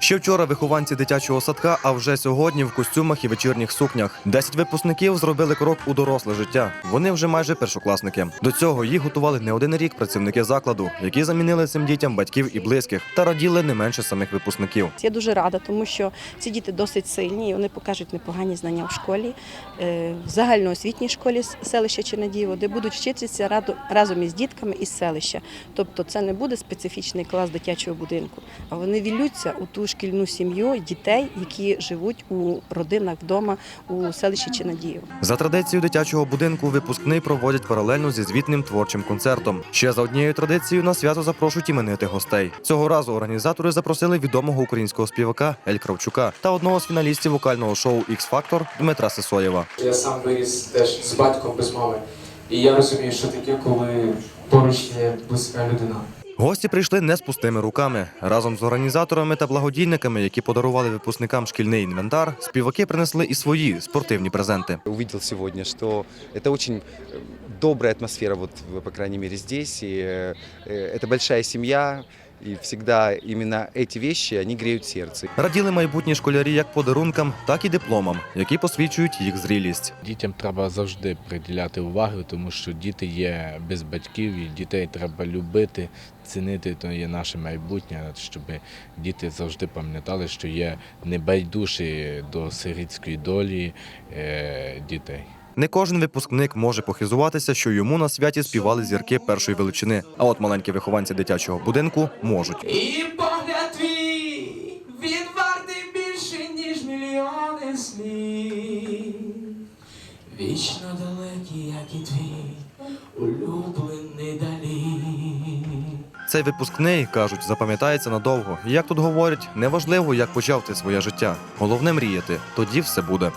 Ще вчора вихованці дитячого садка, а вже сьогодні в костюмах і вечірніх сукнях. Десять випускників зробили крок у доросле життя. Вони вже майже першокласники. До цього їх готували не один рік працівники закладу, які замінили цим дітям батьків і близьких та раділи не менше самих випускників. Я дуже рада, тому що ці діти досить сильні і вони покажуть непогані знання в школі, е, в загальноосвітній школі селища Чернадієво, де будуть вчитися разом із дітками із селища. Тобто це не буде специфічний клас дитячого будинку, а вони віллються у ту шкільну сім'ю дітей, які живуть у родинах вдома у селищі Чернадієво. За традицією дитячого будинку випускний проводять паралельно зі звітним творчим концертом. Ще за однією традицією на свято запрошують іменитих гостей. Цього разу організатори запросили відомого українського співака Ель Кравчука та одного з фіналістів вокального шоу X Factor Дмитра Сисоєва. Я сам виріс теж з батьком без мами. І я розумію, що таке, коли поруч є близька людина. Гості прийшли не з пустими руками. Разом з організаторами та благодійниками, які подарували випускникам шкільний інвентар, співаки принесли і свої спортивні презенти. увидел сегодня, что это очень э, добрая атмосфера, вот, в- по крайней мере, здесь. И э, э, это большая семья, и всегда именно эти вещи, они греют сердце. Раділи майбутні школярі як подарункам, так і дипломам, які посвідчують їх зрілість. Дітям треба завжди приділяти увагу, тому що діти є без батьків, і дітей треба любити, цінити, то є наше майбутнє, щоб діти завжди пам'ятали, що є небайдужі до сирітської долі е, дітей. Не кожен випускник може похизуватися, що йому на святі співали зірки першої величини. А от маленькі вихованці дитячого будинку можуть. І погляд твій, він вартий більше, ніж мільйони слів. Вічно далекий, як і твій улюблений далі. Цей випускний кажуть, запам'ятається надовго. І як тут говорять, неважливо, як почав ти своє життя. Головне мріяти, тоді все буде.